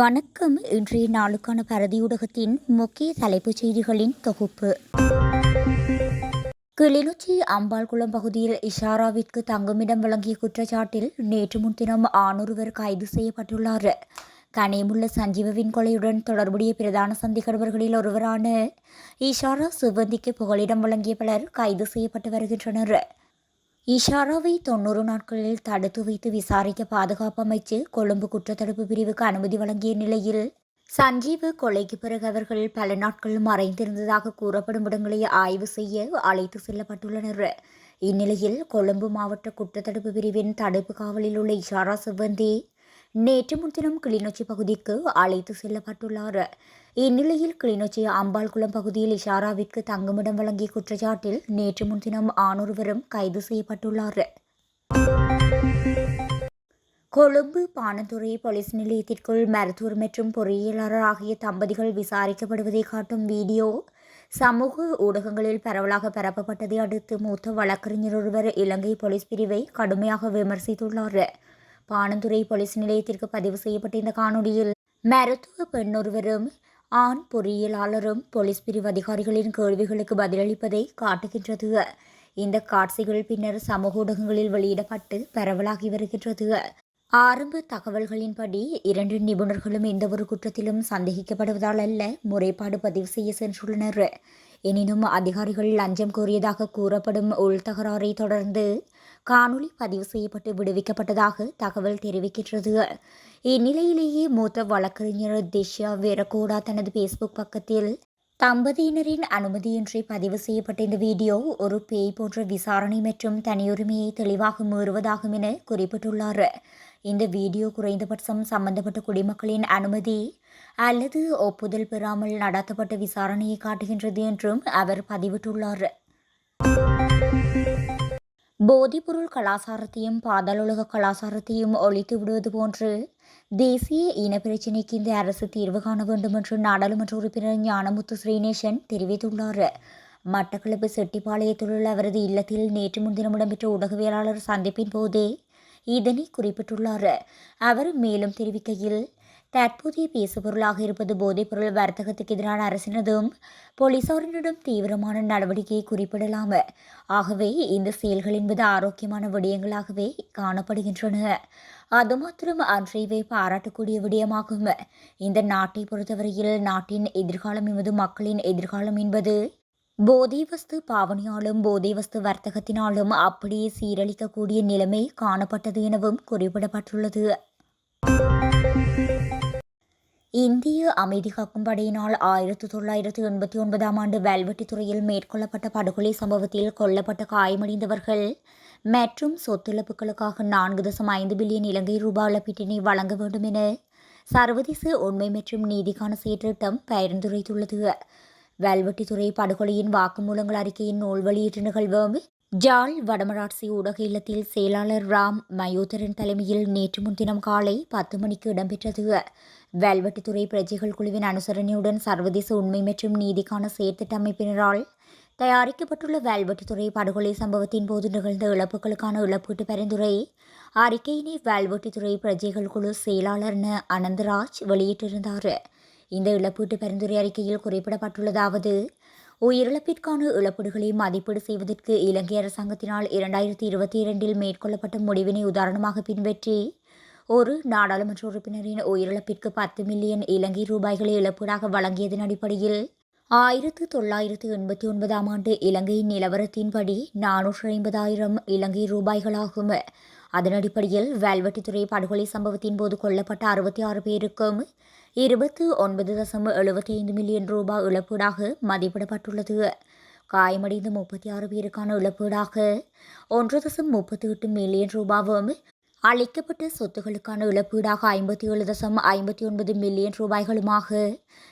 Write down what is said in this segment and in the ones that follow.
வணக்கம். இன்றைய நாளுக்கான பரதியூடகத்தின் முக்கிய தலைப்புச் செய்திகளின் தொகுப்பு. கிளிநொச்சி அம்பாள்குளம் பகுதியில் இஷாராவிற்கு தங்குமிடம் வழங்கிய குற்றச்சாட்டில் நேற்று முன்தினம் ஆணொருவர் கைது செய்யப்பட்டுள்ளார். கனேமுள்ள சஞ்சீவவின் கொலையுடன் தொடர்புடைய பிரதான சந்திக்கிறவர்களில் ஒருவரான இஷாரா சிவந்திக்கு புகலிடம் வழங்கிய பலர் கைது செய்யப்பட்டு வருகின்றனர். இஷாராவை தொண்ணூறு நாட்களில் தடுத்து வைத்து விசாரிக்க பாதுகாப்பு அமைச்சு கொழும்பு குற்றத்தடுப்பு பிரிவுக்கு அனுமதி வழங்கிய நிலையில் சஞ்சீவு கொலைக்கு பிறகு அவர்கள் பல நாட்கள் மறைந்திருந்ததாக கூறப்படும் இடங்களை ஆய்வு செய்ய அழைத்து செல்லப்பட்டுள்ளனர். இந்நிலையில் கொழும்பு மாவட்ட குற்றத்தடுப்பு பிரிவின் தடுப்பு காவலில் உள்ள இஷாரா சிவந்தி நேற்று முன்தினம் கிளிநொச்சி பகுதிக்கு அழைத்து செல்லப்பட்டுள்ளார். இந்நிலையில் கிளிநொச்சி அம்பாள்குளம் பகுதியில் இஷாராவிற்கு தங்குமிடம் வழங்கிய குற்றச்சாட்டில் நேற்று முன்தினம் ஆணொருவரும் கைது செய்யப்பட்டுள்ளார். கொழும்பு பானந்துறை போலீஸ் நிலையத்திற்குள் மருத்துவர் மற்றும் பொறியியலாளர் ஆகிய தம்பதிகள் விசாரிக்கப்படுவதை காட்டும் வீடியோ சமூக ஊடகங்களில் பரவலாக பரப்பப்பட்டதை அடுத்து மூத்த வழக்கறிஞர் ஒருவர் இலங்கை போலீஸ் பிரிவை கடுமையாக விமர்சித்துள்ளார். பானந்துறை போலீஸ் நிலையத்திற்கு பதிவு செய்யப்பட்ட இந்த காணொலியில் மருத்துவ பெண்ணொருவரும் ஆண் பொறியியலாளரும் போலீஸ் பிரிவு அதிகாரிகளின் கேள்விகளுக்கு பதிலளிப்பதை காட்டுகின்றது. இந்த காட்சிகள் பின்னர் சமூக ஊடகங்களில் வெளியிடப்பட்டு பரவலாகி வருகின்றது. ஆரம்ப தகவல்களின்படி இரண்டு நிபுணர்களும் எந்தவொரு குற்றத்திலும் சந்தேகிக்கப்படுவதால் அல்ல முறைப்பாடு பதிவு செய்ய சென்றுள்ளனர். எனினும் அதிகாரிகள் லஞ்சம் கோரியதாக கூறப்படும் உள்தகராறை தொடர்ந்து காணொலி பதிவு செய்யப்பட்டு விடுவிக்கப்பட்டதாக தகவல் தெரிவிக்கின்றது. இந்நிலையிலேயே மூத்த வழக்கறிஞர் திஷ்யா வீரகோடா தனது பேஸ்புக் பக்கத்தில் தம்பதியினரின் அனுமதியின்றி பதிவு செய்யப்பட்ட இந்த வீடியோ ஒரு பேய் போன்ற விசாரணை மற்றும் தனியுரிமையை தெளிவாக மீறுவதாகும் என குறிப்பிட்டுள்ளார். இந்த வீடியோ குறைந்தபட்சம் சம்பந்தப்பட்ட குடிமக்களின் அனுமதி அல்லது ஒப்புதல் பெறாமல் நடத்தப்பட்ட விசாரணையை காட்டுகின்றது என்றும் அவர் பதிவிட்டுள்ளார். போதிப்பொருள் கலாசாரத்தையும் பாதாளுலக கலாசாரத்தையும் ஒழித்து விடுவது போன்று தேசிய இன பிரச்சினைக்கு இந்த அரசு தீர்வு காண வேண்டும் என்று நாடாளுமன்ற உறுப்பினர் ஞானமுத்து ஸ்ரீநேசன் தெரிவித்துள்ளார். மட்டக்களப்பு செட்டிப்பாளையத்தில் உள்ள அவரது இல்லத்தில் நேற்று முன்தினம் இடம்பெற்ற ஊடகவியலாளர் சந்திப்பின் போதே இதனை குறிப்பிட்டுள்ளார். அவர் மேலும் தெரிவிக்கையில் தற்போதைய பேசுபொருளாக இருப்பது போதைப்பொருள் வர்த்தகத்துக்கு எதிரான அரசினதும் போலீசாரினதும் தீவிரமான நடவடிக்கையை குறிப்பிடலாம். ஆகவே இந்த செயல்கள் என்பது ஆரோக்கியமான விடயங்களாகவே காணப்படுகின்றன. அது மாத்திரம் அன்றையவை பாராட்டக்கூடிய விடயமாகும். இந்த நாட்டை பொறுத்தவரையில் நாட்டின் எதிர்காலம் என்பது மக்களின் எதிர்காலம் என்பது போதை வஸ்து பாவனையாலும் போதை வஸ்து வர்த்தகத்தினாலும் அப்படியே சீரழிக்கக்கூடிய நிலைமை காணப்பட்டது எனவும் குறிப்பிடப்பட்டுள்ளது. இந்திய அமைதி காக்கும் படையினால் ஆயிரத்தி தொள்ளாயிரத்தி எண்பத்தி ஒன்பதாம் ஆண்டு துறையில் மேற்கொள்ளப்பட்ட படுகொலை சம்பவத்தில் கொல்லப்பட்ட காயமடைந்தவர்கள் மற்றும் சொத்துழப்புகளுக்காக நான்கு தசம் ஐந்து பில்லியன் இலங்கை ரூபாய் இழப்பீட்டினை வழங்க வேண்டும் என சர்வதேச உண்மை மற்றும் நீதிக்கான செயற்றிட்டம் பரிந்துரைத்துள்ளது. வேல்வெட்டித்துறை படுகொலையின் வாக்குமூலங்கள் அறிக்கையின் நூல் வெளியீட்டு நிகழ்வு ஜால் வடமராட்சி ஊடக இல்லத்தில் செயலாளர் ராம் மயோதரன் தலைமையில் நேற்று முன்தினம் காலை பத்து மணிக்கு இடம்பெற்றது. வேல்வெட்டித்துறை பிரஜைகள் குழுவின் அனுசரணையுடன் சர்வதேச உண்மை மற்றும் நீதிக்கான செயற்திட்ட அமைப்பினரால் தயாரிக்கப்பட்டுள்ள வேல்வெட்டித்துறை படுகொலை சம்பவத்தின் போது நிகழ்ந்த இழப்புகளுக்கான இழப்பீட்டு பரிந்துரை அறிக்கையினை வேல்வெட்டித்துறை பிரஜைகள் குழு செயலாளர் ந. அனந்தராஜ் வெளியிட்டிருந்தார். இந்த இழப்பீட்டு பரிந்துரை அறிக்கையில் குறிப்பிடப்பட்டுள்ளதாவது உயிரிழப்பிற்கான இழப்பீடுகளை மதிப்பீடு செய்வதற்கு இலங்கை அரசாங்கத்தினால் இரண்டாயிரத்தி இருபத்தி இரண்டில் மேற்கொள்ளப்பட்ட முடிவினை உதாரணமாக பின்பற்றி ஒரு நாடாளுமன்ற உறுப்பினரின் உயிரிழப்பிற்கு பத்து மில்லியன் இலங்கை ரூபாய்களை இழப்பீடாக வழங்கியதன் அடிப்படையில் ஆயிரத்து தொள்ளாயிரத்து எண்பத்தி ஒன்பதாம் ஆண்டு இலங்கையின் நிலவரத்தின்படி நானூற்று ஐம்பதாயிரம் இலங்கை ரூபாய்களாகும். அதன் அடிப்படையில் வேல்வெட்டித்துறை படுகொலை சம்பவத்தின் போது கொல்லப்பட்ட அறுபத்தி ஆறு பேருக்கும் இருபத்து ஒன்பது தசம் எழுபத்தி ஐந்து மில்லியன் ரூபாய் இழப்பீடாக மதிப்பிடப்பட்டுள்ளது. காயமடைந்த முப்பத்தி ஆறு பேருக்கான இழப்பீடாக ஒன்று தசம் முப்பத்தி எட்டு மில்லியன் ரூபாவும் அளிக்கப்பட்ட சொத்துகளுக்கான இழப்பீடாக ஐம்பத்தி ஏழு தசம் ஐம்பத்தி ஒன்பது மில்லியன் ரூபாய்களுமாக.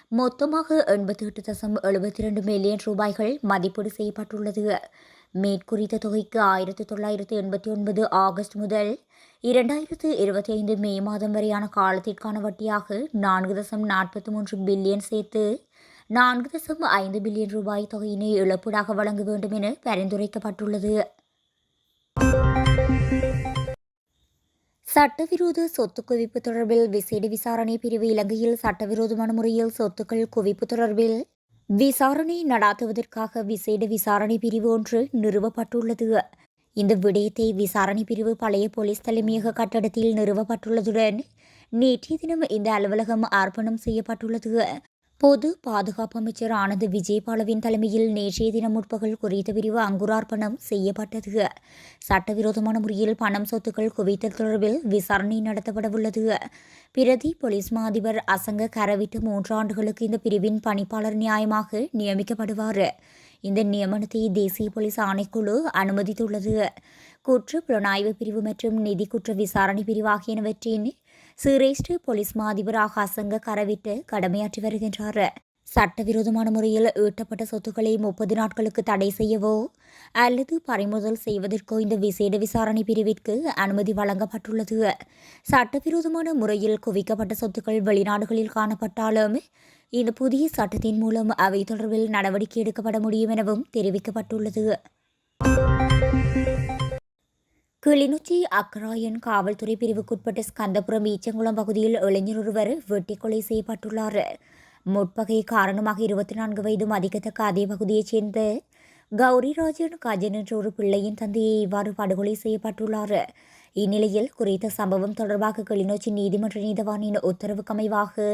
மொத்தமாக எண்பத்தி எட்டு தசம் எழுபத்தி ரெண்டு மில்லியன் ரூபாய்கள் மதிப்பீடு செய்யப்பட்டுள்ளது. மேற்குறித்த தொகைக்கு ஆயிரத்தி தொள்ளாயிரத்து எண்பத்தி ஒன்பது ஆகஸ்ட் முதல் இரண்டாயிரத்து இருபத்தி ஐந்து மே மாதம் வரையான காலத்திற்கான வட்டியாக நான்கு தசம் நாற்பத்தி மூன்று பில்லியன் சேர்த்து நான்கு தசம் ஐந்து பில்லியன் ரூபாய் தொகையினை இழப்பீடாக வழங்க வேண்டும் என பரிந்துரைக்கப்பட்டுள்ளது. சட்டவிரோத சொத்து குவிப்பு தொடர்பில் விசேட விசாரணை பிரிவு இலங்கையில் சட்டவிரோதமான முறையில் சொத்துக்கள் குவிப்பு தொடர்பில் விசாரணை நடாத்துவதற்காக விசேட விசாரணை பிரிவு ஒன்று நிறுவப்பட்டுள்ளது. இந்த விடயத்தை விசாரணை பிரிவு பழைய போலீஸ் தலைமையக கட்டடத்தில் நிறுவப்பட்டுள்ளதுடன் நேற்றைய தினம் இந்த அலுவலகம் அர்ப்பணம் செய்யப்பட்டுள்ளது. பொது பாதுகாப்பு அமைச்சர் ஆனந்த் விஜயபாலவின் தலைமையில் நேற்றைய தினம் முற்பகல் குறித்த பிரிவு அங்குரார்ப்பணம் செய்யப்பட்டது. சட்டவிரோதமான முறையில் பணம் சொத்துக்கள் குவித்தல் தொடர்பில் விசாரணை நடத்தப்படவுள்ளது பிரதி போலீஸ் மா அதிபர் அசங்க கரவிட்டு மூன்று ஆண்டுகளுக்கு இந்த பிரிவின் பணிப்பாளர் நியாயமாக நியமிக்கப்படுவார். இந்த நியமனத்தை தேசிய போலீஸ் ஆணைக்குழு அனுமதித்துள்ளது. குற்ற புலனாய்வு பிரிவு மற்றும் நிதி குற்ற விசாரணை பிரிவு ஆகியனவற்றின் சிரேஷ்ட போலீஸ் மாதிபராக அசங்க கரவிட்டு கடமையாற்றி வருகின்றார். சட்டவிரோதமான முறையில் ஈட்டப்பட்ட சொத்துக்களை முப்பது நாட்களுக்கு தடை செய்யவோ அல்லது பறிமுதல் செய்வதற்கோ இந்த விசேட விசாரணை பிரிவிற்கு அனுமதி வழங்கப்பட்டுள்ளது. சட்டவிரோதமான முறையில் குவிக்கப்பட்ட சொத்துக்கள் வெளிநாடுகளில் காணப்பட்டாலும் இந்த புதிய சட்டத்தின் மூலம் அவை தொடர்பில் நடவடிக்கை எடுக்கப்பட முடியும் எனவும் தெரிவிக்கப்பட்டுள்ளது. கிளிநொச்சி அக்ராயன் காவல்துறை பிரிவுக்குட்பட்ட ஸ்கந்தபுரம் ஈச்சங்குளம் பகுதியில் இளைஞர் ஒருவர் வெட்டி கொலை செய்யப்பட்டுள்ளார். முற்பகை காரணமாக இருபத்தி நான்கு வயதும் அதிகத்தக்க அதே பகுதியைச் சேர்ந்த கௌரிராஜன் கஜன் என்ற ஒரு பிள்ளையின் தந்தையை இவ்வாறு படுகொலை செய்யப்பட்டுள்ளார். இந்நிலையில் குறித்த சம்பவம் தொடர்பாக கிளிநொச்சி நீதிமன்ற நீதவானின் உத்தரவுக்கு அமைவாக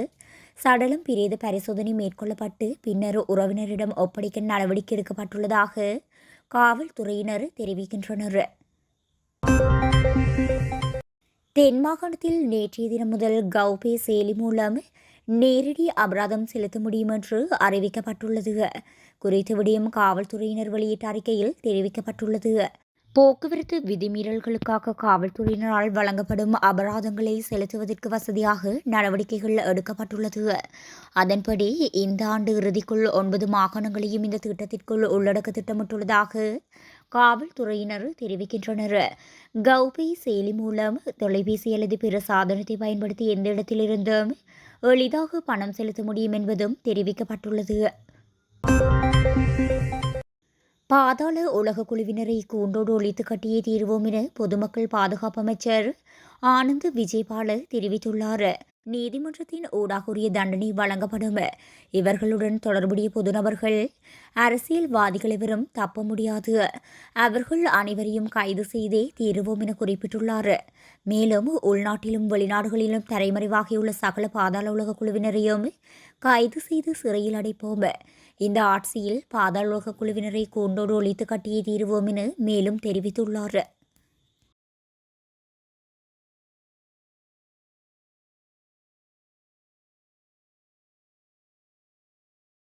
சடலம் பிரேத பரிசோதனை மேற்கொள்ளப்பட்டு பின்னர் உறவினரிடம் ஒப்படைக்க நடவடிக்கை எடுக்கப்பட்டுள்ளதாக காவல்துறையினர் தெரிவிக்கின்றனர். தென் மாகாணத்தில் நேற்றைய தினம் முதல் கௌபே செயலி மூலம் நேரடி அபராதம் செலுத்த முடியும் என்று அறிவிக்கப்பட்டுள்ளது. குறித்த விடயம் காவல்துறையினர் வெளியிட்ட அறிக்கையில் தெரிவிக்கப்பட்டுள்ளது. போக்குவரத்து விதிமீறல்களுக்காக காவல்துறையினரால் வழங்கப்படும் அபராதங்களை செலுத்துவதற்கு வசதியாக நடவடிக்கைகள் எடுக்கப்பட்டுள்ளது. அதன்படி இந்த ஆண்டு இறுதிக்குள் ஒன்பது மாகாணங்களையும் இந்த திட்டத்திற்குள் உள்ளடக்க திட்டமிட்டுள்ளதாக காவல்துறையினர் தெரிவிக்கின்றனர். கௌபி செயலி மூலம் தொலைபேசி அல்லது பிற சாதனத்தை பயன்படுத்தி எந்த இடத்திலிருந்தும் எளிதாக பணம் செலுத்த முடியும் என்பதும் தெரிவிக்கப்பட்டுள்ளது. பாதாள உலக குழுவினரை கூண்டோடு ஒழித்து கட்டியே தீர்வோம் என பொதுமக்கள் பாதுகாப்பு அமைச்சர் ஆனந்த் விஜயபால தெரிவித்துள்ளார். நீதிமன்றத்தின் ஊடாக தண்டனை வழங்கப்படும். இவர்களுடன் தொடர்புடைய பொதுநபர்கள் அரசியல்வாதிகளை வரும் தப்ப முடியாது. அவர்கள் அனைவரையும் கைது செய்தே தீருவோம் என குறிப்பிட்டுள்ளார். மேலும் உள்நாட்டிலும் வெளிநாடுகளிலும் தரைமறைவாகியுள்ள சகல பாதாள உலக குழுவினரையும் கைது செய்து சிறையில் அடைப்போம். இந்த ஆட்சியில் பாதாள உலக குழுவினரை கூண்டோடு ஒழித்து கட்டியே தீருவோம் என மேலும் தெரிவித்துள்ளார்.